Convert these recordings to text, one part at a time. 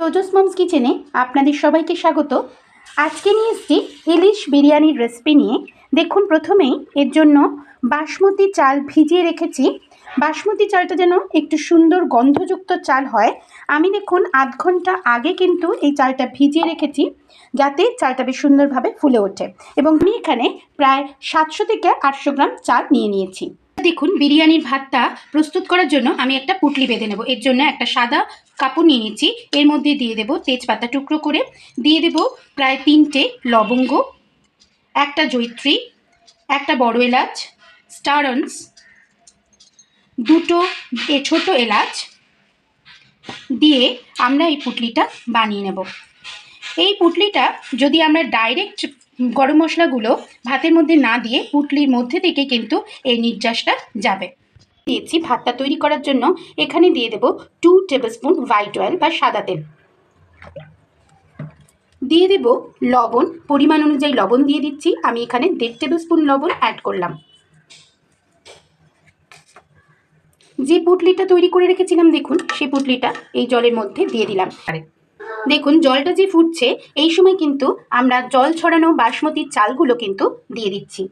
তোজস moms কিচেনে আপনাদের সবাইকে স্বাগত। আজকে নিয়ে এসেছি ইলিশ বিরিয়ানির রেসিপি নিয়ে। দেখুন প্রথমেই এর জন্য বাসমতি চাল ভিজিয়ে রেখেছি। বাসমতি চালটা যেন একটু সুন্দর গন্ধযুক্ত চাল হয়। আমি দেখুন আধ ঘণ্টা আগে কিন্তু এই চালটা ভিজিয়ে রেখেছি যাতে চালটা বেশ সুন্দরভাবে ফুলে ওঠে এবং আমি এখানে প্রায় সাতশো থেকে আটশো গ্রাম চাল নিয়ে নিয়েছি। দেখুন বিরিয়ানির ভাতটা প্রস্তুত করার জন্য আমি একটা পুটলি বেঁধে নেব। এর জন্য একটা সাদা কাপড় নিয়ে নিচ্ছি। এর মধ্যে দিয়ে দেব তেজপাতা টুকরো করে। দিয়ে দেব প্রায় তিনটে লবঙ্গ, একটা জৈত্রী একটা বড় এলাচ স্টারন্স দুটো এ ছোট এলাচ দিয়ে আমরা এই পুটলিটা বানিয়ে নেব। এই পুটলিটা যদি আমরা ডাইরেক্ট গরম মশলাগুলো ভাতের মধ্যে না দিয়ে পুটলির মধ্যে থেকে কিন্তু এই নির্যাসটা যাবে। দিয়েছি ভাতটা তৈরি করার জন্য। এখানে দিয়ে দেব two tablespoon white oil বা সাদা তেল। দিয়ে দেব লবণ পরিমাণ অনুযায়ী লবণ দিয়ে দিচ্ছি। আমি এখানে দেড় টেবিল স্পুন লবণ অ্যাড করলাম। যে পুটলিটা তৈরি করে রেখেছিলাম দেখুন সেই পুটলিটা এই জলের মধ্যে দিয়ে দিলাম। দেখুন জলটা যে ফুটছে এই সময় কিন্তু আমরা জল ছড়ানো বাসমতির চালগুলো কিন্তু দিয়ে দিচ্ছি।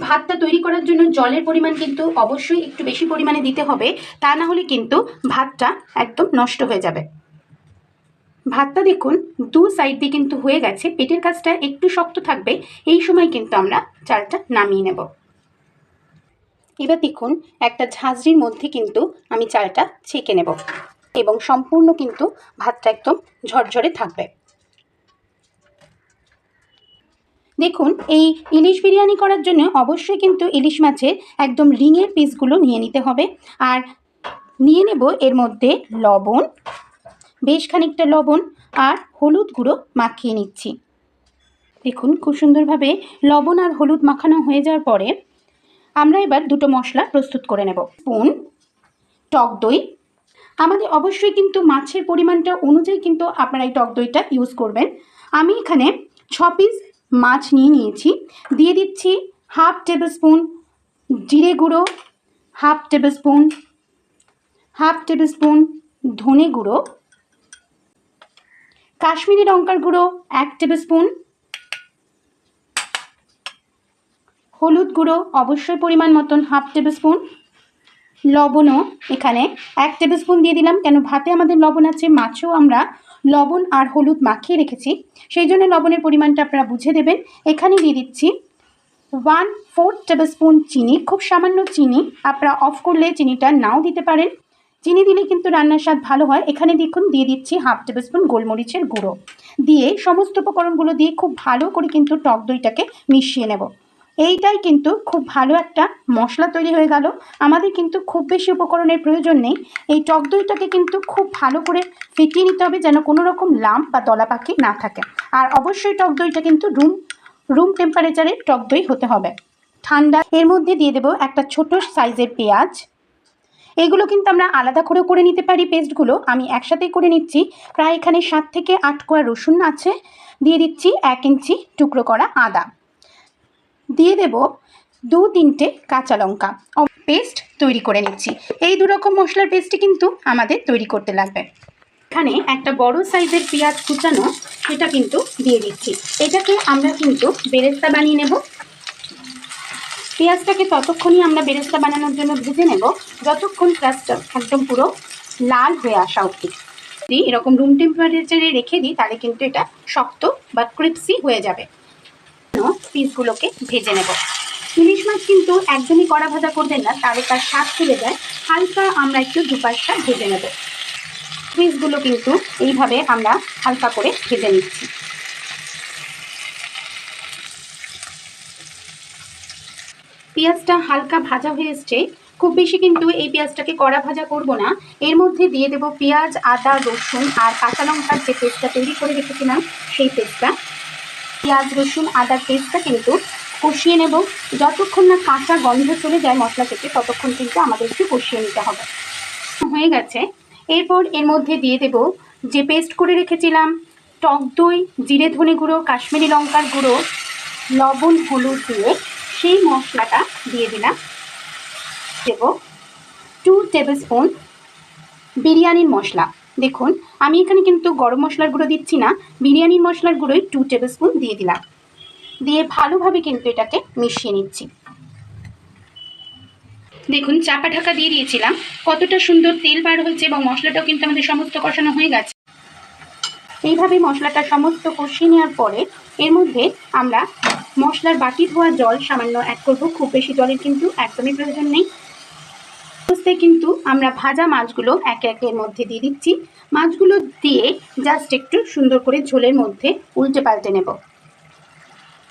ভাতটা তৈরি করার জন্য জলের পরিমাণ কিন্তু অবশ্যই একটু বেশি পরিমাণে দিতে হবে। তা না হলে কিন্তু ভাতটা একদম নষ্ট হয়ে যাবে। ভাতটা দেখুন, দু সাইড দিয়ে কিন্তু হয়ে গেছে। পেটের কাজটা একটু শক্ত থাকবে। এই সময় কিন্তু আমরা চালটা নামিয়ে নেব। এবার দেখুন, একটা ঝাঁঝরির মধ্যে কিন্তু আমি চালটা ছেঁকে নেব। এবং সম্পূর্ণ কিন্তু ভাতটা একদম ঝরঝরে থাকবে। দেখুন, এই ইলিশ বিরিয়ানি করার জন্য অবশ্যই কিন্তু ইলিশ মাছের একদম রিংয়ের পিসগুলো নিয়ে নিতে হবে। আর নিয়ে নেব এর মধ্যে লবণ, বেশ খানিকটা লবণ আর হলুদ গুঁড়ো মাখিয়ে নিচ্ছি। দেখুন, খুব সুন্দরভাবে লবণ আর হলুদ মাখানো হয়ে যাওয়ার পরে আমরা এবার দুটো মশলা প্রস্তুত করে নেব। স্পুন, টক দই। আমাদের অবশ্যই কিন্তু মাছের পরিমাণটা অনুযায়ী কিন্তু আপনারা এই টক দইটা ইউজ করবেন। আমি এখানে ছ পিস মাছ নিয়ে নিয়েছি। দিয়ে দিচ্ছি হাফ টেবিল স্পুন জিরে গুঁড়ো, half tablespoon half tablespoon ধনে গুঁড়ো, কাশ্মীরি লঙ্কার গুঁড়ো, এক টেবিল স্পুন হলুদ গুঁড়ো, অবশ্যই পরিমাণ মতন হাফ টেবিল স্পুন লবণও এখানে এক টেবিল স্পুন দিয়ে দিলাম, কেন ভাতে আমাদের লবণ আছে, মাছও আমরা লবণ আর হলুদ মাখিয়ে রেখেছি। সেই জন্য লবণের পরিমাণটা আপনারা বুঝে দেবেন। এখানে দিয়ে দিচ্ছি ওয়ান ফোর টেবিল স্পুন চিনি, খুব সামান্য চিনি। আপনারা অফ করলে চিনিটা নাও দিতে পারেন। চিনি দিলে কিন্তু রান্নার স্বাদ ভালো হয়। এখানে দেখুন, দিয়ে দিচ্ছি হাফ টেবিল স্পুন গোলমরিচের গুঁড়ো। দিয়ে সমস্ত উপকরণগুলো দিয়ে খুব ভালো করে কিন্তু টক দইটাকে মিশিয়ে নেব। এইটাই কিন্তু খুব ভালো একটা মশলা তৈরি হয়ে গেল। আমাদের কিন্তু খুব বেশি উপকরণের প্রয়োজন নেই। এই টক দইটাকে কিন্তু খুব ভালো করে ফেটিয়ে নিতে হবে যেন কোনো রকম লাম্প বা দলা পাখি না থাকে। আর অবশ্যই টক দইটা কিন্তু রুম রুম টেম্পারেচারে টক দই হতে হবে। ঠান্ডা, এর মধ্যে দিয়ে দেবো একটা ছোট সাইজের পেঁয়াজ। এগুলো কিন্তু আমরা আলাদা করেও করে নিতে পারি পেস্টগুলো। আমি একসাথেই করে নিচ্ছি। প্রায় এখানে সাত থেকে আট কোয়া রসুন আছে। দিয়ে দিচ্ছি এক ইঞ্চি টুকরো করা আদা। দিয়ে দেব দু তিনটে কাঁচা লঙ্কা। পেস্ট তৈরি করে নিচ্ছি। এই দু রকম মশলার পেস্টই কিন্তু আমাদের তৈরি করতে লাগবে। এখানে একটা বড় সাইজের পেঁয়াজ কুচানো, সেটা কিন্তু দিয়ে দিচ্ছি। এটাকে আমরা কিন্তু বেরেস্তা বানিয়ে নেব। পেঁয়াজটাকে ততক্ষণই আমরা বেরেস্তা বানানোর জন্য ভেজে নেব, যতক্ষণ পেঁয়াজটা একদম পুরো লাল হয়ে আসা অবধি। এরকম রুম টেম্পারেচারে রেখে দিই, তাহলে কিন্তু এটা শক্ত বা ক্রিপসি হয়ে যাবে। পিসগুলোকে ভেজে নেব। ইলিশ মাছ কিন্তু একদমই কড়া ভাজা করবেন না, তাহলে তার স্বাদ চলে যায়। হালকা আমরা একটু দুপাশটা ভেজে নেব। পিসগুলো কিন্তু এইভাবে আমরা হালকা করে ভেজে নিচ্ছি। পেঁয়াজটা হালকা ভাজা হয়ে এসছে। খুব বেশি কিন্তু এই পেঁয়াজটাকে কড়া ভাজা করব না। এর মধ্যে দিয়ে দেব পেঁয়াজ, আদা, রসুন আর কাঁচা লঙ্কার যে পেস্টটা তৈরি করে রেখেছিলাম, সেই পেস্টটা পেঁয়াজ, রসুন আদার পেস্টটা কিন্তু কষিয়ে নেব। যতক্ষণ না কাঁচা গন্ধ চলে যায় মশলা থেকে, ততক্ষণ কিন্তু আমাদের একটু কষিয়ে নিতে হবে। হয়ে গেছে। এরপর এর মধ্যে দিয়ে দেব যে পেস্ট করে রেখেছিলাম, টক দই, জিরে ধনে গুঁড়ো, কাশ্মীরি লঙ্কার গুঁড়ো, লবণ, হলুদ দিয়ে সেই মশলাটা দিয়ে দিলাম। দেব টু টেবিল স্পুন বিরিয়ানির মশলা। দেখুন, আমি এখানে কিন্তু গরম মশলার গুঁড়ো দিচ্ছি না বিরিয়ানির মশলার গুঁড়োই টু টেবিল স্পুন দিয়ে দিলাম। দিয়ে ভালোভাবে কিন্তু এটাকে মিশিয়ে নিচ্ছি। দেখুন, চাপা ঢাকা দিয়ে দিয়েছিলাম। কতটা সুন্দর তেল বার হয়েছে এবং মশলাটাও কিন্তু আমাদের সমস্ত কষানো হয়ে গেছে। এইভাবে মশলাটা সমস্ত কষিয়ে নেওয়ার পরে এর মধ্যে আমরা মশলার বাটি ধোয়া জল সামান্য অ্যাড করব। খুব বেশি জলের কিন্তু একদমই প্রয়োজন নেই। বুঝতে কিন্তু আমরা ভাজা মাছগুলো একে একের মধ্যে দিয়ে দিচ্ছি। মাছগুলো দিয়ে জাস্ট একটু সুন্দর করে ঝোলের মধ্যে উল্টে পাল্টে নেব।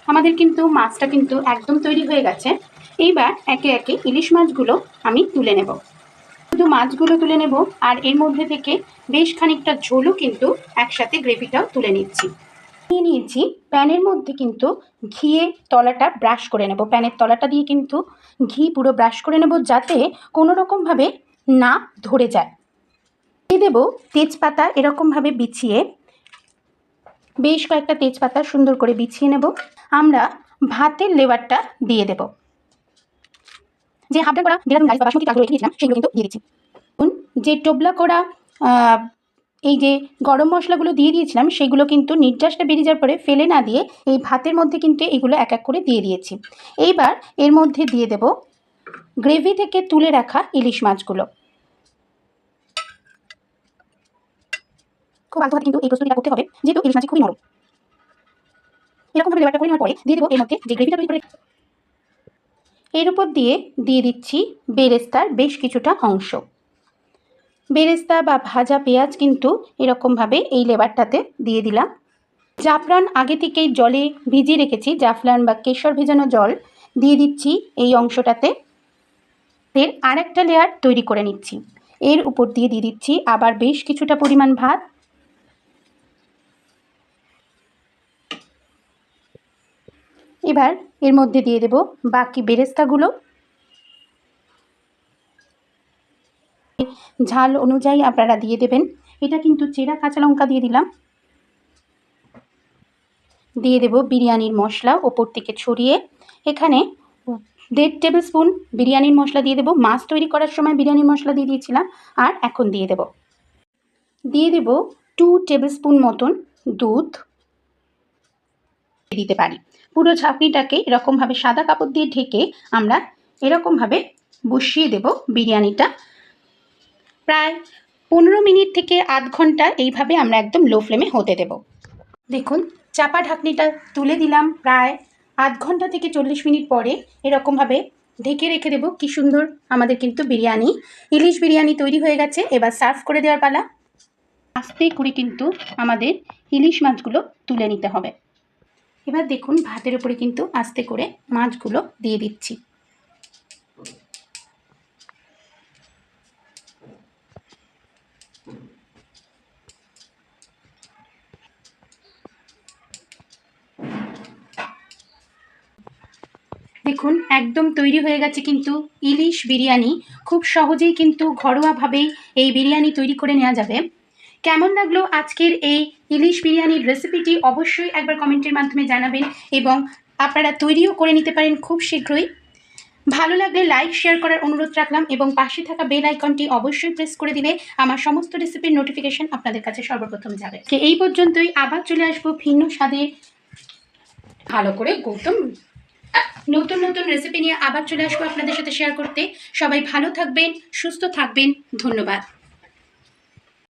আমাদের কিন্তু মাছটা কিন্তু একদম তৈরি হয়ে গেছে। এইবার একে একে ইলিশ মাছগুলো আমি তুলে নেব। শুধু মাছগুলো তুলে নেব আর এর মধ্যে থেকে বেশ খানিকটা ঝোলও কিন্তু একসাথে গ্রেভিটাও তুলে নিচ্ছি। নিয়ে নিয়েছি। প্যানের মধ্যে কিন্তু ঘিয়ে তলাটা ব্রাশ করে নেব। প্যানের তলাটা দিয়ে কিন্তু ঘি পুরো ব্রাশ করে নেব যাতে কোনো রকমভাবে না ধরে যায়। দিয়ে দেবো তেজপাতা এরকমভাবে বিছিয়ে। বেশ কয়েকটা তেজপাতা সুন্দর করে বিছিয়ে নেব। আমরা ভাতের লেবারটা দিয়ে দেব। যে হাফটা করা রাইস বাসমতি চালগুলো রেখে দিয়েছিলাম, সেগুলো কিন্তু দিয়ে দিচ্ছি। যে টোবলা করা এই যে গরম মশলাগুলো দিয়ে দিয়েছিলাম, সেগুলো কিন্তু নির্যাসটা বেরিয়ে যাওয়ার পরে ফেলে না দিয়ে এই ভাতের মধ্যে কিন্তু এগুলো এক এক করে দিয়ে দিয়েছি। এইবার এর মধ্যে দিয়ে দেব গ্রেভি থেকে তুলে রাখা ইলিশ মাছগুলো। খুব কিন্তু এই প্রস্তুতিটা করতে হবে, যেহেতু ইলিশ মাছ খুবই নরম। এরকমভাবে করে নেওয়ার পরে দিয়ে দেবো এর মধ্যে যে গ্রেভিটা তৈরি করে এর উপর দিয়ে দিয়ে দিচ্ছি বেরেস্তার বেশ কিছুটা অংশ। বেরেস্তা বা ভাজা পেঁয়াজ কিন্তু এরকমভাবে এই লেবারটাতে দিয়ে দিলাম। জাফরান আগে থেকেই জলে ভিজিয়ে রেখেছি, জাফরান বা কেশর ভেজানো জল দিয়ে দিচ্ছি এই অংশটাতে। এর আরেকটা লেয়ার তৈরি করে নিচ্ছি। এর উপর দিয়ে দিয়ে দিচ্ছি আবার বেশ কিছুটা পরিমাণ ভাত। এবার এর মধ্যে দিয়ে দেব বাকি বেরেস্তাগুলো। ঝাল অনুযায়ী আপনারা দিয়ে দেবেন। এটা কিন্তু চেরা কাঁচা লঙ্কা দিয়ে দিলাম। দিয়ে দেব বিরিয়ানির মশলা ওপর থেকে ছড়িয়ে। এখানে দেড় টেবিল স্পুন বিরিয়ানির মশলা দিয়ে দেবো। মাছ তৈরি করার সময় বিরিয়ানির মশলা দিয়ে দিয়েছিলাম, আর এখন দিয়ে দেব। দিয়ে দেব টু টেবিল স্পুন মতন দুধ। দিতে পারি। পুরো ঝাঁপনিটাকে এরকমভাবে সাদা কাপড় দিয়ে ঢেকে আমরা এরকমভাবে বসিয়ে দেব বিরিয়ানিটা। প্রায় পনেরো মিনিট থেকে আধ ঘণ্টা এইভাবে আমরা একদম লো ফ্লেমে হতে দেব। দেখুন, চাপা ঢাকনিটা তুলে দিলাম প্রায় আধ ঘণ্টা থেকে চল্লিশ মিনিট পরে এরকমভাবে ঢেকে রেখে দেবো। কি সুন্দর আমাদের কিন্তু বিরিয়ানি, ইলিশ বিরিয়ানি তৈরি হয়ে গেছে। এবার সার্ভ করে দেওয়ার পালা। আস্তে করে কিন্তু আমাদের ইলিশ মাছগুলো তুলে নিতে হবে। এবার দেখুন, ভাতের উপরে কিন্তু আস্তে করে মাছগুলো দিয়ে দিচ্ছি। দেখুন, একদম তৈরি হয়ে গেছে কিন্তু ইলিশ বিরিয়ানি। খুব সহজেই কিন্তু ঘরোয়াভাবেই এই বিরিয়ানি তৈরি করে নেওয়া যাবে। কেমন লাগল আজকের এই ইলিশ বিরিয়ানির রেসিপিটি অবশ্যই একবার কমেন্টের মাধ্যমে জানাবেন এবং আপনারা তৈরিও করে নিতে পারেন খুব শীঘ্রই। ভালো লাগলে লাইক, শেয়ার করার অনুরোধ রাখলাম এবং পাশে থাকা বেল আইকনটি অবশ্যই প্রেস করে দিলে আমার সমস্ত রেসিপির নোটিফিকেশন আপনাদের কাছে সর্বপ্রথম যাবে। এই পর্যন্তই, আবার চলে আসব ভিন্ন স্বাদে। ভালো করে গৌতম নতুন নতুন রেসিপি নিয়ে আবার চলে আসব আপনাদের সাথে শেয়ার করতে। সবাই ভালো থাকবেন, সুস্থ থাকবেন, ধন্যবাদ।